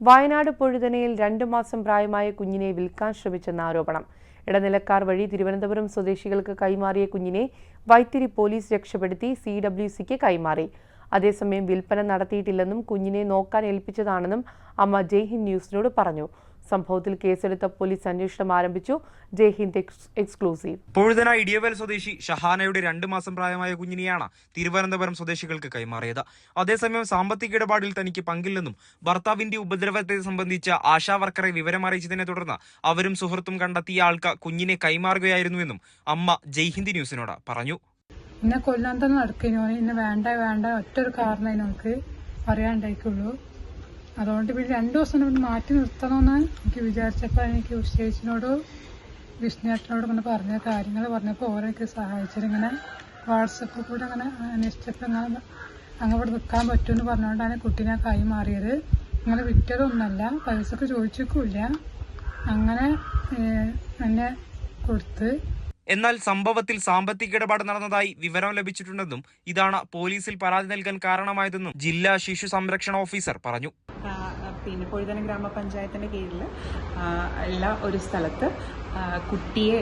വയനാട് പൊഴുതനയിൽ രണ്ടു മാസം പ്രായമായ കുഞ്ഞിനെ വിൽക്കാൻ ശ്രമിച്ചെന്ന ആരോപണം. ഇടനിലക്കാർ വഴി തിരുവനന്തപുരം സ്വദേശികൾക്ക് കൈമാറിയ കുഞ്ഞിനെ വൈത്തിരി പോലീസ് രക്ഷപ്പെടുത്തി സി ഡബ്ല്യു സിക്ക് കൈമാറി. അതേസമയം വിൽപ്പന നടത്തിയിട്ടില്ലെന്നും കുഞ്ഞിനെ നോക്കാൻ ഏൽപ്പിച്ചതാണെന്നും അമ്മ ജയ്ഹിന്ദ് ന്യൂസിനോട് പറഞ്ഞു. സംഭവത്തിൽ കേസെടുത്ത പോലീസ് അന്വേഷണം ആരംഭിച്ചു. ജയ്ഹിന്ദ് എക്സ്ക്ലൂസീവ്. പൊഴുതന ഇടിയവൽ സ്വദേശി ഷഹാനയുടെ രണ്ടു മാസം പ്രായമായ കുഞ്ഞിനെയാണ് തിരുവനന്തപുരം സ്വദേശികൾക്ക് കൈമാറിയത്. അതേസമയം സാമ്പത്തിക ഇടപാടിൽ തനിക്ക് പങ്കില്ലെന്നും ഭർത്താവിന്റെ ഉപദ്രവത്തെ സംബന്ധിച്ച ആശാ വർക്കറെ വിവരം അറിയിച്ചതിനെ തുടർന്ന് അവരും സുഹൃത്തും കണ്ടെത്തിയ ആൾക്ക് കുഞ്ഞിനെ കൈമാറുകയായിരുന്നുവെന്നും അമ്മ ജയ്ഹിന്ദ് ന്യൂസിനോട് പറഞ്ഞു. എന്നെ കൊല്ലാൻ തന്നെ നടക്കുന്നു എന്നെ വേണ്ട വേണ്ട ഒറ്റൊരു കാരണം നമുക്ക് പറയാണ്ടായിക്കുള്ളൂ അതുകൊണ്ട് പിന്നെ രണ്ട് ദിവസം കൊണ്ട് മാറ്റി നിർത്തണമെന്ന് എനിക്ക് വിചാരിച്ചപ്പോൾ എനിക്ക് ഉച്ചേച്ചിനോട് വിഷ്ണുയേട്ടനോട് ഇങ്ങനെ പറഞ്ഞ കാര്യങ്ങൾ പറഞ്ഞപ്പോൾ ഓരോ എനിക്ക് സഹായിച്ചത് ഇങ്ങനെ വാട്സപ്പിൽ കൂടെ അങ്ങനെ അന്വേഷിച്ചപ്പോൾ ഇങ്ങനെ അങ്ങോട്ട് നിൽക്കാൻ പറ്റുമെന്ന് പറഞ്ഞുകൊണ്ടാണ് കുട്ടീനെ കൈ മാറിയത്. അങ്ങനെ വിറ്റതൊന്നല്ല പൈസക്ക് ചോദിച്ചിട്ടില്ല അങ്ങനെ എന്നെ കൊടുത്ത്. എന്നാൽ സംഭവത്തിൽ സാമ്പത്തിക ഇടപാട് നടന്നതായി വിവരം ലഭിച്ചിട്ടുണ്ടെന്നും ഇതാണ് പോലീസിൽ പരാതി നൽകാൻ കാരണമായതെന്നും ജില്ലാ ശിശു സംരക്ഷണ ഓഫീസർ പറഞ്ഞു. പിന്നെ പൊഴുതന ഗ്രാമപഞ്ചായത്തിന്റെ കീഴിൽ ഉള്ള ഒരു സ്ഥലത്ത് കുട്ടിയെ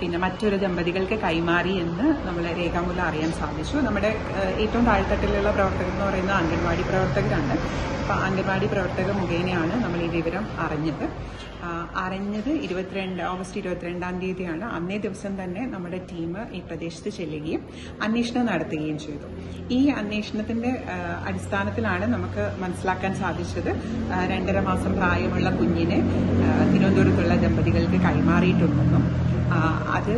പിന്നെ മറ്റൊരു ദമ്പതികൾക്ക് കൈമാറി എന്ന് നമ്മൾ രേഖാമൂലം അറിയാൻ സാധിച്ചു. നമ്മുടെ ഏറ്റവും താഴ്ത്തട്ടിലുള്ള പ്രവർത്തകർ എന്ന് പറയുന്നത് അംഗൻവാടി പ്രവർത്തകരാണ്. അപ്പോൾ അംഗൻവാടി പ്രവർത്തക മുഖേനയാണ് നമ്മൾ ഈ വിവരം അറിഞ്ഞത്. അറിഞ്ഞത് ഇരുപത്തിരണ്ട് ഓഗസ്റ്റ് ഇരുപത്തിരണ്ടാം തീയതിയാണ്. അന്നേ ദിവസം തന്നെ നമ്മുടെ ടീം ഈ പ്രദേശത്ത് ചെല്ലുകയും അന്വേഷണം നടത്തുകയും ചെയ്തു. ഈ അന്വേഷണത്തിന്റെ അടിസ്ഥാനത്തിലാണ് നമുക്ക് മനസ്സിലാക്കാൻ സാധിച്ചത് രണ്ടര മാസം പ്രായമുള്ള കുഞ്ഞിനെ തിരുവനന്തപുരത്തുള്ള ദമ്പതികൾക്ക് കൈമാറിയിട്ടുണ്ടെന്നും അത്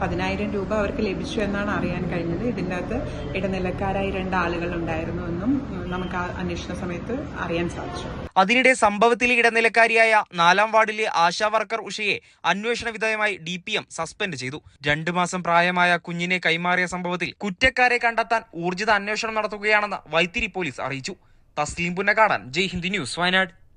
പതിനായിരം രൂപ അവർക്ക് ലഭിച്ചു എന്നാണ് അറിയാൻ കഴിഞ്ഞത്. ഇതിന്റെ അകത്ത് ഇടനിലക്കാരായി രണ്ട് ആളുകൾ ഉണ്ടായിരുന്നുവെന്നും നമുക്ക് അന്വേഷണ സമയത്ത് അറിയാൻ സാധിച്ചു. അതിനിടെ സംഭവത്തിൽ ഇടനിലക്കാരിയായ നാലാം വാർഡിലെ ആശാ വർക്കർ ഉഷയെ അന്വേഷണ വിധേയമായി ഡി പി എം സസ്പെൻഡ് ചെയ്തു. രണ്ടു മാസം പ്രായമായ കുഞ്ഞിനെ കൈമാറിയ സംഭവത്തിൽ കുറ്റക്കാരെ കണ്ടെത്താൻ ഊർജിത അന്വേഷണം നടത്തുകയാണെന്ന് വൈത്തിരി പോലീസ് അറിയിച്ചു. തസ്ലീം കാണാൻ ജയ് ഹിന്ദി ന്യൂസ് വയനാട്.